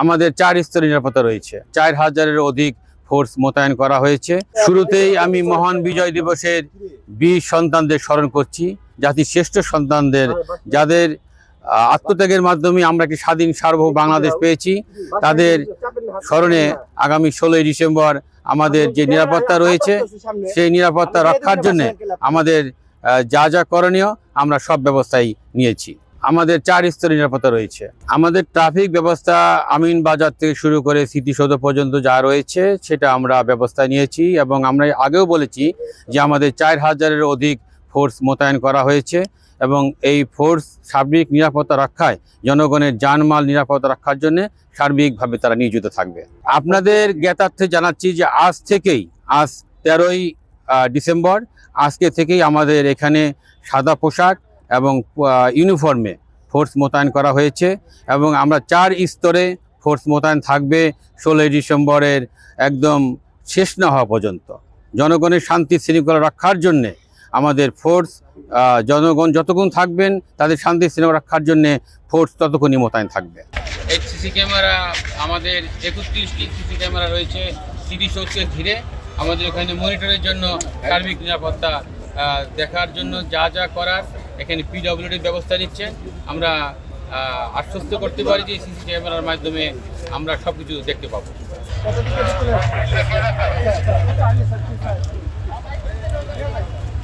আমাদের চার স্তরের নিরাপত্তা রয়েছে। চার হাজারের অধিক ফোর্স মোতায়েন করা হয়েছে। শুরুতেই আমি মহান বিজয় দিবসের বীর সন্তানদের স্মরণ করছি। জাতির শ্রেষ্ঠ সন্তানদের, যাদের আত্মত্যাগের মাধ্যমে আমরা একটি স্বাধীন, সার্বভৌম বাংলাদেশ পেয়েছি। তাদের স্মরণে আগামী ষোলোই ডিসেম্বর আমাদের যে নিরাপত্তা রয়েছে, সেই নিরাপত্তা রক্ষার জন্য আমাদের যা যা করণীয় আমরা সব ব্যবস্থাই নিয়েছি। আমাদের চার স্তরের নিরাপত্তা রয়েছে। আমাদের ট্রাফিক ব্যবস্থা আমিন বাজার থেকে শুরু করে স্মৃতিসৌধ পর্যন্ত যা রয়েছে, সেটা আমরা ব্যবস্থা নিয়েছি এবং আমরা আগেও বলেছি যে আমাদের চার হাজারের অধিক ফোর্স মোতায়েন করা হয়েছে এবং এই ফোর্স সার্বিক নিরাপত্তা রক্ষায় জনগণের জানমাল নিরাপত্তা রক্ষার জন্য সার্বিকভাবে তারা নিয়োজিত থাকবে। আপনাদের জ্ঞাতার্থে জানাচ্ছি যে আজ থেকেই, আজ তেরোই ডিসেম্বর, আজকে থেকেই আমাদের এখানে সাদা পোশাক এবং ইউনিফর্মে ফোর্স মোতায়েন করা হয়েছে এবং আমরা চার স্তরে ফোর্স মোতায়েন থাকবে ষোলোই ডিসেম্বরের একদম শেষ না হওয়া পর্যন্ত। জনগণের শান্তি শৃঙ্খলা রক্ষার জন্যে আমাদের ফোর্স জনগণ যতক্ষণ থাকবেন তাদের শান্তি শৃঙ্খলা রক্ষার জন্যে ফোর্স ততক্ষণই মোতায়েন থাকবে। এই সিসি ক্যামেরা আমাদের একত্রিশটি সিসি ক্যামেরা রয়েছে সিডি শোকে ঘিরে। আমাদের ওখানে মনিটরের জন্য সার্বিক নিরাপত্তা দেখার জন্য যা যা করার এখানে পিডব্লিউডির ব্যবস্থা নিচ্ছে। আমরা আশ্বস্ত করতে পারি যে সিসি ক্যামেরার মাধ্যমে আমরা সব কিছু দেখতে পাবো।